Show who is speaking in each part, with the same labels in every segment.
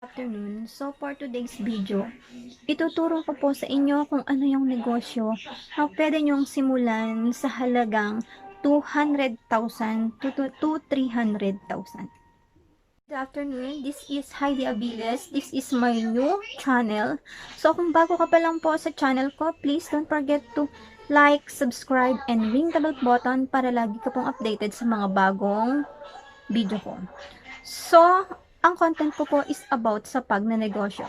Speaker 1: afternoon. So, for today's video, ituturo ko po sa inyo kung ano yung negosyo na pwede nyong simulan sa halagang 200,000 to, to, to 300,000. Good afternoon, this is Heidi Abiles. This is my new channel. So, kung bago ka pa lang po sa channel ko, please don't forget to like, subscribe, and ring the bell button para lagi ka pong updated sa mga bagong video ko. So, ang content ko po is about sa pagnanegosyo.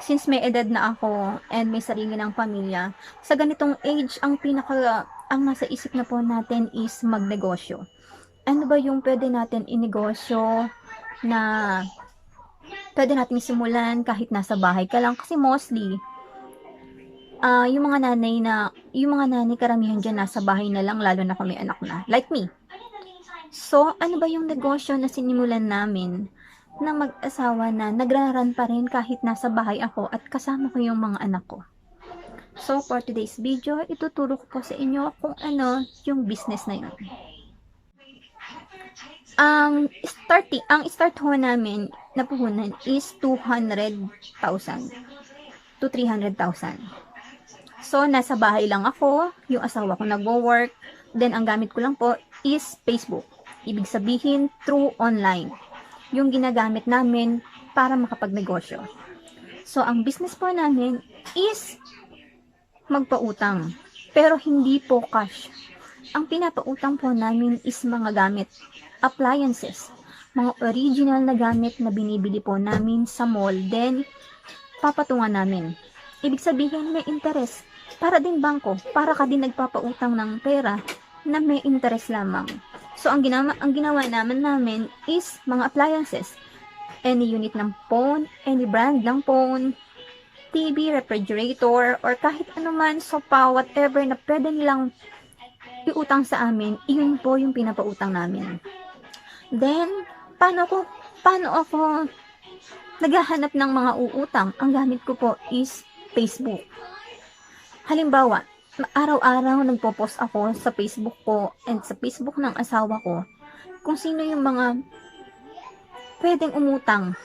Speaker 1: Since may edad na ako and may sarili ng pamilya, sa ganitong age, ang pinaka, ang nasa isip na po natin is magnegosyo. Ano ba yung pwede natin inegosyo na pwede natin simulan kahit nasa bahay ka lang? Kasi mostly, ah yung mga nanay na, yung mga nanay karamihan dyan nasa bahay na lang, lalo na kung may anak na. Like me. So, ano ba yung negosyo na sinimulan namin na mag-asawa na nagraran pa rin kahit nasa bahay ako at kasama ko yung mga anak ko. So, for today's video, ituturo ko po sa inyo kung ano yung business na yun. Ang starting, ang start ho namin na puhunan is 200,000 to 300,000. So, nasa bahay lang ako, yung asawa ko nagwo-work, then ang gamit ko lang po is Facebook. Ibig sabihin, through online yung ginagamit namin para makapagnegosyo. So, ang business po namin is magpautang. Pero hindi po cash. Ang pinapautang po namin is mga gamit, appliances, mga original na gamit na binibili po namin sa mall, then papatungan namin. Ibig sabihin may interest. Para din bangko, para ka din nagpapautang ng pera na may interest lamang. So, ang ginawa, ang ginawa naman namin is mga appliances. Any unit ng phone, any brand ng phone, TV, refrigerator, or kahit anuman, sopa, whatever na pwede nilang iutang sa amin, iyon po yung pinapautang namin. Then, paano ko, paano ako naghahanap ng mga uutang? Ang gamit ko po is Facebook. Halimbawa, araw-araw nagpo-post ako sa Facebook ko and sa Facebook ng asawa ko kung sino yung mga pwedeng umutang.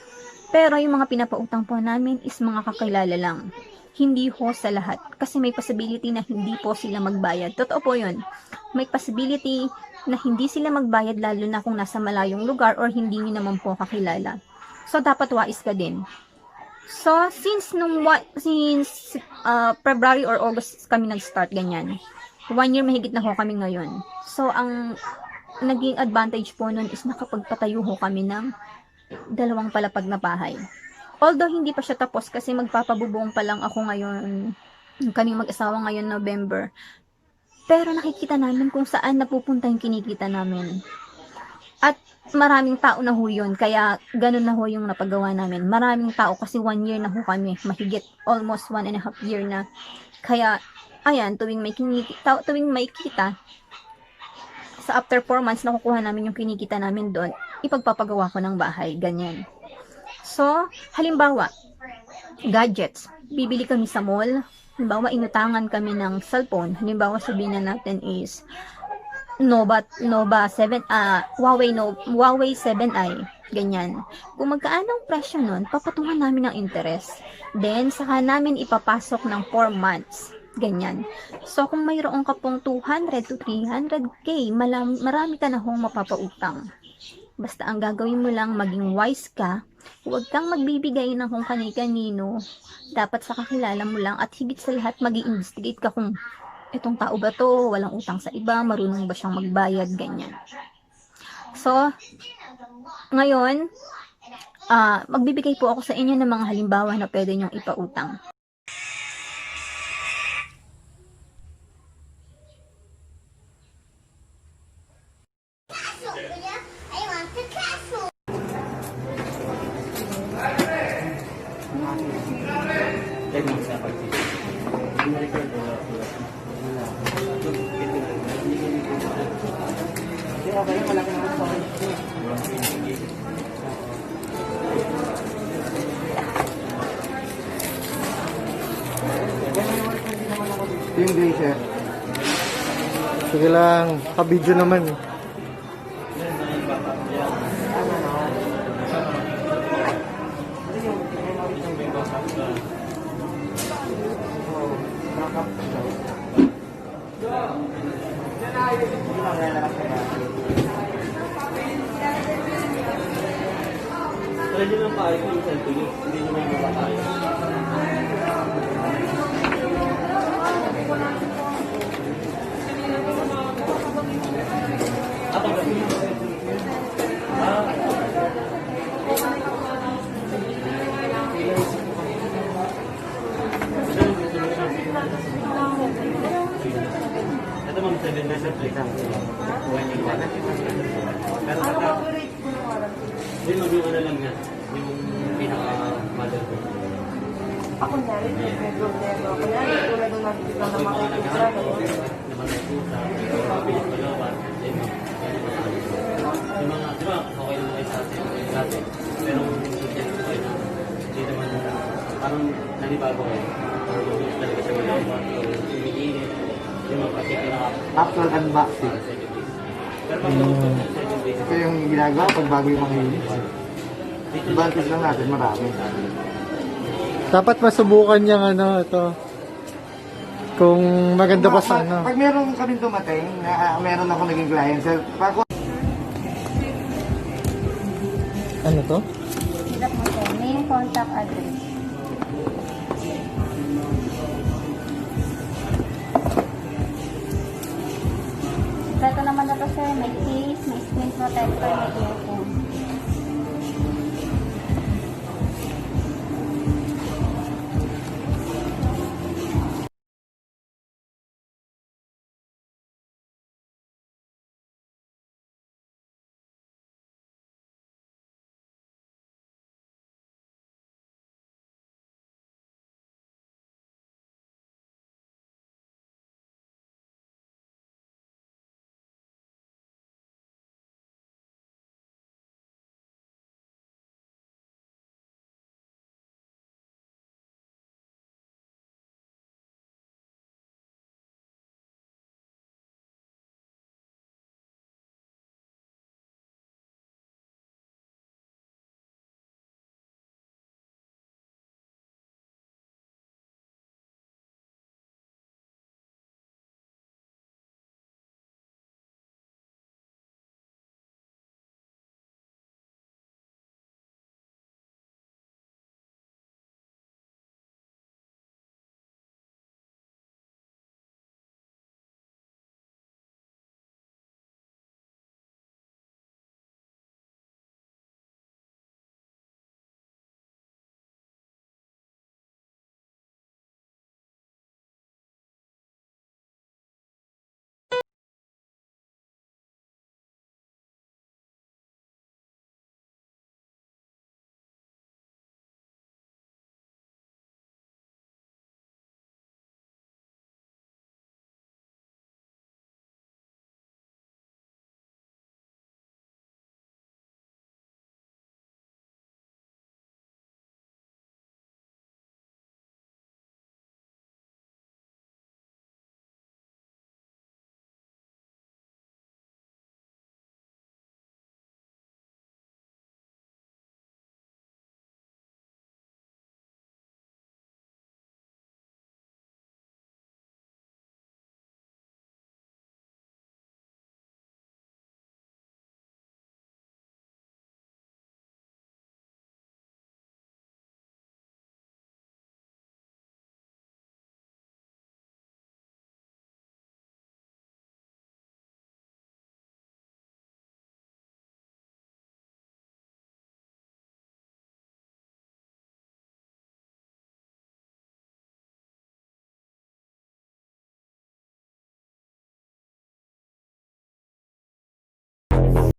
Speaker 1: Pero yung mga pinapautang po namin is mga kakilala lang. Hindi ho sa lahat. Kasi may possibility na hindi po sila magbayad. Totoo po yun. May possibility na hindi sila magbayad lalo na kung nasa malayong lugar or hindi nyo naman po kakilala. So, dapat wais ka din. So, since nung since uh, February or August kami nag-start ganyan. One year mahigit na ho kami ngayon. So, ang naging advantage po nun is nakapagpatayo ho kami ng dalawang palapag na bahay. Although hindi pa siya tapos kasi magpapabubong pa lang ako ngayon, kaming mag-asawa ngayon November. Pero nakikita namin kung saan napupunta yung kinikita namin. At maraming tao na ho yun, kaya ganun na ho yung napagawa namin. Maraming tao kasi one year na ho kami, mahigit almost one and a half year na. Kaya, ayan, tuwing may kinikita, tuwing may kita, sa after 4 months nakukuha namin yung kinikita namin doon, ipagpapagawa ko ng bahay, ganyan. So, halimbawa, gadgets. Bibili kami sa mall. Halimbawa, inutangan kami ng cellphone. Halimbawa, sabihin na natin is Nova Nova 7 ah Huawei no Huawei 7i ganyan. Kung magkaano ang presyo nun, papatungan namin ng interest. Then saka namin ipapasok ng 4 months. Ganyan. So kung mayroon ka pong 200 to 300k, malam, marami ka na hong mapapautang. Basta ang gagawin mo lang maging wise ka, huwag kang magbibigay ng kung kani-kanino. Dapat sa kakilala mo lang at higit sa lahat mag investigate ka kung itong tao ba to, walang utang sa iba, marunong ba siyang magbayad, ganyan. So, ngayon, ah magbibigay po ako sa inyo ng mga halimbawa na pwede niyong ipautang.
Speaker 2: I want the.
Speaker 3: Hindi siya. Sige lang, ka-video naman. eh.
Speaker 4: Pwede lang pa ito yung nyo. Hindi nyo may ma'am, 7 days at plate lang. When you want. Pero pagka... Hindi, yung ano lang yan. Yung pinaka-mother ko.
Speaker 5: Ako na rin, may problema. Kunyari, tulad ng nakikita na makikita ko.
Speaker 4: Naman pusa, pilit malawan, then, yung mga, di ba, okay naman kayo sa atin, dati. Pero kung hindi ko kayo na, hindi naman, parang nanibago kayo. Parang talaga siya malawan,
Speaker 3: Actual unboxing.
Speaker 4: Mm. base,
Speaker 3: Ito yung ginagawa pag bago yung mga units. Advantage lang natin, marami. Dapat masubukan niyang ano, ito. Kung maganda pa sa ano. Pag meron kami dumating, na ah, meron ako naging client, sir, pag ano to?
Speaker 1: Silap mo sir, name, contact, address. Ito naman na to sir, may case, may screen protector, may earphone.